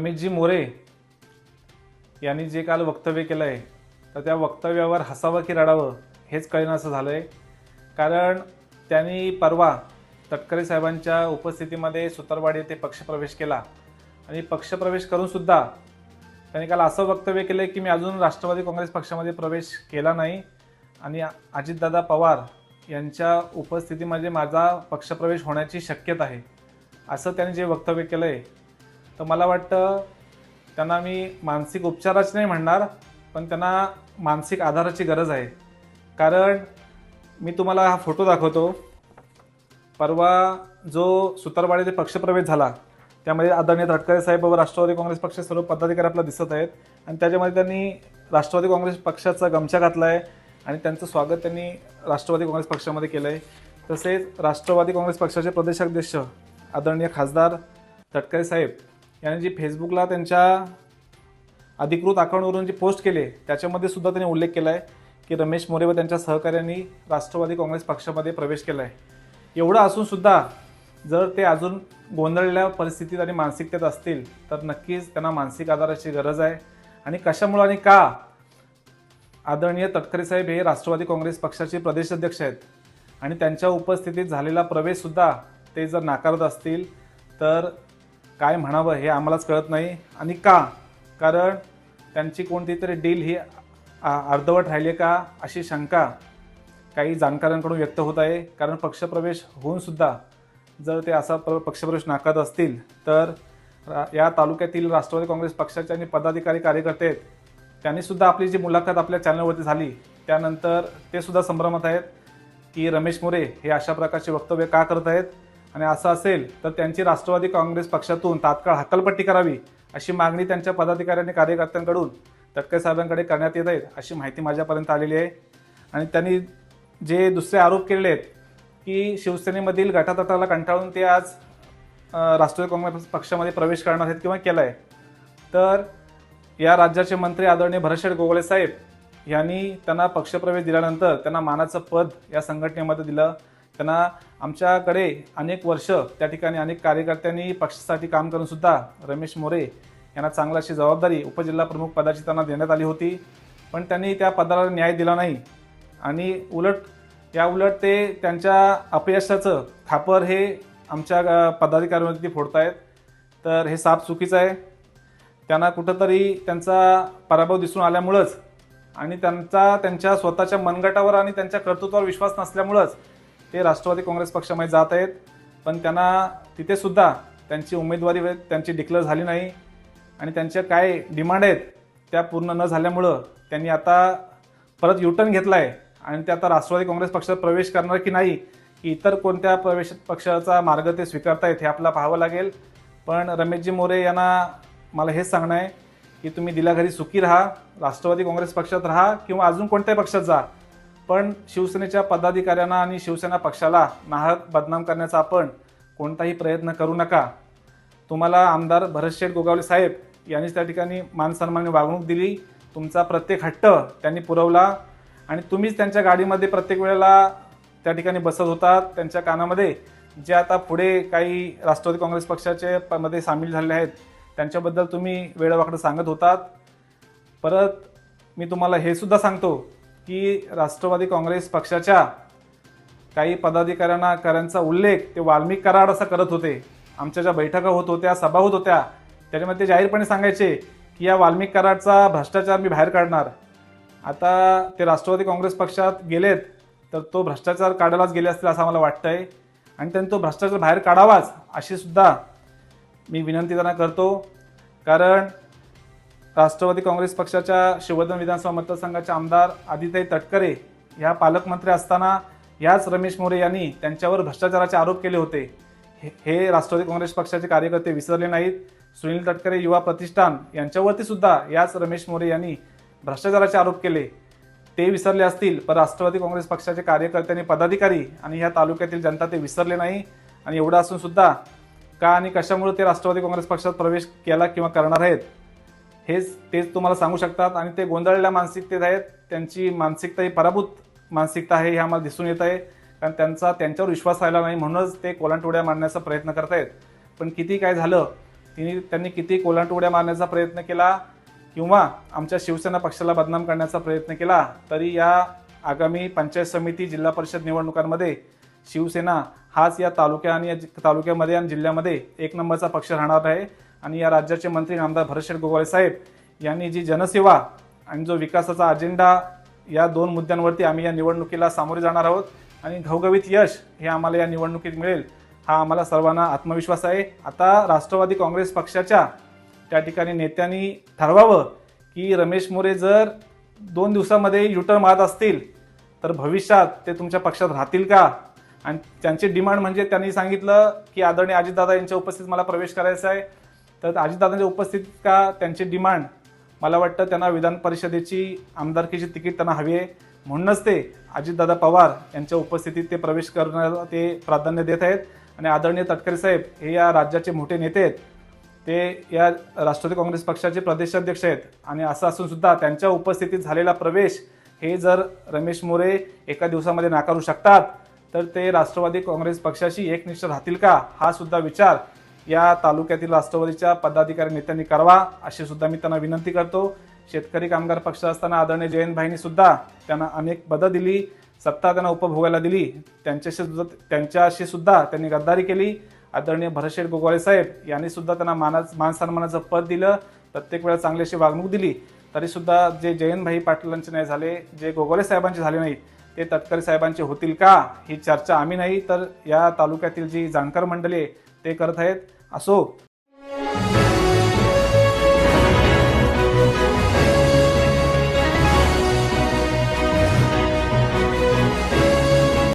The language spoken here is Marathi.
रमेशजी मोरे यांनी जे काल वक्तव्य केलं आहे तर त्या वक्तव्यावर हसावं की रडावं हेच कळेना असं झालं आहे कारण त्यांनी परवा तटकरे साहेबांच्या उपस्थितीमध्ये सुतारवाडी येथे पक्षप्रवेश केला. आणि पक्षप्रवेश करूनसुद्धा त्यांनी काल असं वक्तव्य केलं की मी अजून राष्ट्रवादी काँग्रेस पक्षामध्ये प्रवेश केला नाही. आणि अजितदादा पवार यांच्या उपस्थितीमध्ये माझा पक्षप्रवेश होण्याची शक्यता आहे असं त्यांनी जे वक्तव्य केलं आहे तर मला वाटतं त्यांना मी मानसिक उपचाराच नाही म्हणणार पण त्यांना मानसिक आधाराची गरज आहे. कारण मी तुम्हाला हा फोटो दाखवतो. परवा जो सुतारवाडीचे पक्षप्रवेश झाला त्यामध्ये आदरणीय तटकरे साहेब व राष्ट्रवादी काँग्रेस पक्ष सर्व पदाधिकारी आपल्याला दिसत आहेत. आणि त्याच्यामध्ये त्यांनी राष्ट्रवादी काँग्रेस पक्षाचा गमछा घातला आहे आणि त्यांचं स्वागत त्यांनी राष्ट्रवादी काँग्रेस पक्षामध्ये केलं आहे तसेच राष्ट्रवादी काँग्रेस पक्षाचे प्रदेशाध्यक्ष आदरणीय खासदार तटकरे साहेब यांनी जी फेसबुकला त्यांच्या अधिकृत अकाउंटवरून जी पोस्ट केली त्याच्यामध्ये सुद्धा त्यांनी उल्लेख केला आहे की रमेश मोरे व त्यांच्या सहकाऱ्यांनी राष्ट्रवादी काँग्रेस पक्षामध्ये प्रवेश केला आहे. एवढं असूनसुद्धा जर ते अजून गोंधळलेल्या परिस्थितीत आणि मानसिकतेत असतील तर नक्कीच त्यांना मानसिक आधाराची गरज आहे. आणि कशामुळं आणि का आदरणीय तटकरे साहेब हे राष्ट्रवादी काँग्रेस पक्षाचे प्रदेशाध्यक्ष आहेत आणि त्यांच्या उपस्थितीत झालेला प्रवेशसुद्धा ते जर नाकारत असतील तर काय म्हणावं हे आम्हालाच कळत नाही आणि का? कारण त्यांची कोणती तरी डील ही आ- अर्धवट राहिली का अशी शंका काही जाणकारांकडून व्यक्त होत आहे. कारण पक्षप्रवेश होऊन सुद्धा जर ते असा प्र- पक्षप्रवेश नाकारत असतील तर रा- या तालुक्यातील राष्ट्रवादी काँग्रेस पक्षाचे आणि पदाधिकारी कार्यकर्ते आहेत त्यांनी सुद्धा आपली जी मुलाखत आपल्या चॅनलवरती झाली त्यानंतर ते सुद्धा संभ्रमात आहेत की रमेश मोरे हे अशा प्रकारचे वक्तव्य का करत आहेत? आणि असं असेल तर त्यांची राष्ट्रवादी काँग्रेस पक्षातून तात्काळ हकलपट्टी करावी अशी मागणी त्यांच्या पदाधिकाऱ्यांनी कार्यकर्त्यांकडून तटकरे साहेबांकडे करण्यात येत आहेत अशी माहिती माझ्यापर्यंत आलेली आहे. आणि त्यांनी जे दुसरे आरोप केलेले आहेत की शिवसेनेमधील गटातटाला कंटाळून ते आज राष्ट्रवादी काँग्रेस पक्षामध्ये प्रवेश करणार आहेत किंवा केला आहे तर या राज्याचे मंत्री आदरणीय भरशेठ गोगले साहेब यांनी त्यांना पक्षप्रवेश दिल्यानंतर त्यांना मानाचं पद या संघटनेमध्ये दिलं. त्यांना आमच्याकडे अनेक वर्ष त्या ठिकाणी अनेक कार्यकर्त्यांनी पक्षासाठी काम करून सुद्धा रमेश मोरे यांना चांगला अशी जबाबदारी उपजिल्हा प्रमुख पदाची त्यांना देण्यात आली होती. पण त्यांनी त्या पदाला न्याय दिला नाही. आणि उलट या उलट ते त्यांच्या अपयशाचं खापर हे आमच्या पदाधिकाऱ्यांवरती फोडतायत. तर हे साप चुकीचं आहे. त्यांना कुठंतरी त्यांचा पराभव दिसून आल्यामुळंच आणि त्यांचा त्यांच्या स्वतःच्या मनगटावर आणि त्यांच्या कर्तृत्वावर विश्वास नसल्यामुळंच ते राष्ट्रवादी काँग्रेस पक्षामध्ये जात आहेत. पण त्यांना तिथे सुद्धा त्यांची उमेदवारी त्यांची डिक्लेअर झाली नाही. आणि त्यांच्या काय डिमांड आहेत त्या पूर्ण न झाल्यामुळं त्यांनी आता परत युटर्न घेतला आहे आणि ते आता राष्ट्रवादी काँग्रेस पक्षात प्रवेश करणार की नाही की इतर कोणत्या प्रवेश पक्षाचा मार्ग ते स्वीकारतायत हे आपल्याला पाहावं लागेल. पण रमेशजी मोरे यांना मला हेच सांगणं आहे की तुम्ही दिल्या घरी सुखी राहा राष्ट्रवादी काँग्रेस पक्षात राहा किंवा अजून कोणत्याही पक्षात जा. पण शिवसेनेच्या पदाधिकाऱ्यांना आणि शिवसेना पक्षाला नाहक बदनाम करण्याचा आपण कोणताही प्रयत्न करू नका. तुम्हाला आमदार भरतशेठ गोगावले साहेब यांनीच त्या ठिकाणी मानसन्मान्य वागणूक दिली. तुमचा प्रत्येक हट्ट त्यांनी पुरवला आणि तुम्हीच त्यांच्या गाडीमध्ये प्रत्येक वेळेला त्या ठिकाणी बसत होतात त्यांच्या कानामध्ये जे आता पुढे काही राष्ट्रवादी काँग्रेस पक्षाचे प- मध्ये सामील झालेले आहेत त्यांच्याबद्दल तुम्ही वेळावाकडं सांगत होतात. परत मी तुम्हाला हे सुद्धा सांगतो की राष्ट्रवादी काँग्रेस पक्षाच्या काही पदाधिकाऱ्यांना करांचा उल्लेख ते वाल्मिक कराड असा करत होते. आमच्या ज्या बैठका होत होत्या सभा होत होत्या त्याच्यामध्ये ते जाहीरपणे सांगायचे की या वाल्मिक कराडचा भ्रष्टाचार मी बाहेर काढणार. आता ते राष्ट्रवादी काँग्रेस पक्षात गेलेत तर तो भ्रष्टाचार काढायलाच गेले असतील असं मला वाटतंय. आणि त्यांनी तो भ्रष्टाचार बाहेर काढावाच अशी सुद्धा मी विनंती त्यांना करतो. कारण राष्ट्रवादी काँग्रेस पक्षाच्या शिवधन विधानसभा मतदारसंघाचे आमदार आदिताई तटकरे ह्या पालकमंत्री असताना याच रमेश मोरे यांनी त्यांच्यावर भ्रष्टाचाराचे आरोप केले होते. हे- हे राष्ट्रवादी काँग्रेस पक्षाचे कार्यकर्ते विसरले नाहीत. सुनील तटकरे युवा प्रतिष्ठान यांच्यावरती सुद्धा याच रमेश मोरे यांनी भ्रष्टाचाराचे आरोप केले. ते विसरले असतील पण राष्ट्रवादी काँग्रेस पक्षाचे कार्यकर्ते आणि पदाधिकारी आणि ह्या तालुक्यातील जनता ते विसरले नाही आणि एवढं असून सुद्धा का आणि कशामुळे ते राष्ट्रवादी काँग्रेस पक्षात प्रवेश केला किंवा करणार आहेत? हेच तेच तुम्हाला सांगू शकतात. आणि ते गोंधळलेल्या मानसिकतेत आहेत. त्यांची मानसिकता ही पराभूत मानसिकता आहे हे आम्हाला दिसून येत आहे. कारण त्यांचा त्यांच्यावर विश्वास राहिला नाही म्हणूनच ते कोलांटोड्या मारण्याचा प्रयत्न करतायत पण किती काय झालं तिने त्यांनी किती कोलांटोड्या मारण्याचा प्रयत्न केला किंवा आमच्या शिवसेना पक्षाला बदनाम करण्याचा प्रयत्न केला तरी या आगामी पंचायत समिती जिल्हा परिषद निवडणुकांमध्ये शिवसेना हाच या तालुक्या आणि या तालुक्यामध्ये आणि जिल्ह्यामध्ये एक नंबरचा पक्ष राहणार आहे. आणि या राज्याचे मंत्री आमदार भरतशेठ गोगावले साहेब यांनी जी जनसेवा आणि जो विकासाचा अजेंडा या दोन मुद्द्यांवरती आम्ही या निवडणुकीला सामोरे जाणार आहोत. आणि घवघवीत यश हे आम्हाला या निवडणुकीत मिळेल हा आम्हाला सर्वांना आत्मविश्वास आहे. आता राष्ट्रवादी काँग्रेस पक्षाच्या त्या ठिकाणी नेत्यांनी ठरवावं की रमेश मोरे जर दोन दिवसामध्ये युटर मारत असतील तर भविष्यात ते तुमच्या पक्षात राहतील का? आणि त्यांची डिमांड म्हणजे त्यांनी सांगितलं की आदरणीय अजितदादा यांच्या उपस्थितीत मला प्रवेश करायचा आहे. तर अजितदादांच्या उपस्थितीत का त्यांची डिमांड? मला वाटतं त्यांना विधान परिषदेची आमदारकीची तिकीट त्यांना हवी आहे. म्हणूनच ते अजितदादा पवार यांच्या उपस्थितीत ते प्रवेश करण्याला ते प्राधान्य देत आहेत. आणि आदरणीय तटकरे साहेब हे या राज्याचे मोठे नेते आहेत. ते या राष्ट्रवादी काँग्रेस पक्षाचे प्रदेशाध्यक्ष आहेत. आणि असं असूनसुद्धा त्यांच्या उपस्थितीत झालेला प्रवेश हे जर रमेश मोरे एका दिवसामध्ये नाकारू शकतात तर ते राष्ट्रवादी काँग्रेस पक्षाशी एकनिष्ठ राहतील का? हा सुद्धा विचार या तालुक्यातील राष्ट्रवादीच्या पदाधिकारी नेत्यांनी करावा अशी सुद्धा मी त्यांना विनंती करतो. शेतकरी कामगार पक्ष असताना आदरणीय जयंतभाईंनी सुद्धा त्यांना अनेक पदं दिली सत्ता त्यांना उपभोगायला दिली. त्यांच्याशी सुद्धा त्यांच्याशी सुद्धा त्यांनी गद्दारी केली. आदरणीय भरतशेठ गोगोळे साहेब यांनी सुद्धा त्यांना मानाच मान सन्मानाचं पद दिलं. प्रत्येक वेळा चांगली अशी वागणूक दिली. तरीसुद्धा जे जयंतभाई पाटलांचे नाही झाले जे गोगोळे साहेबांचे झाले नाही ते तटकरे साहेबांचे होतील का? ही चर्चा आम्ही नाही. तर या तालुक्यातील जी जाणकार मंडळी ते करत आहेत. असो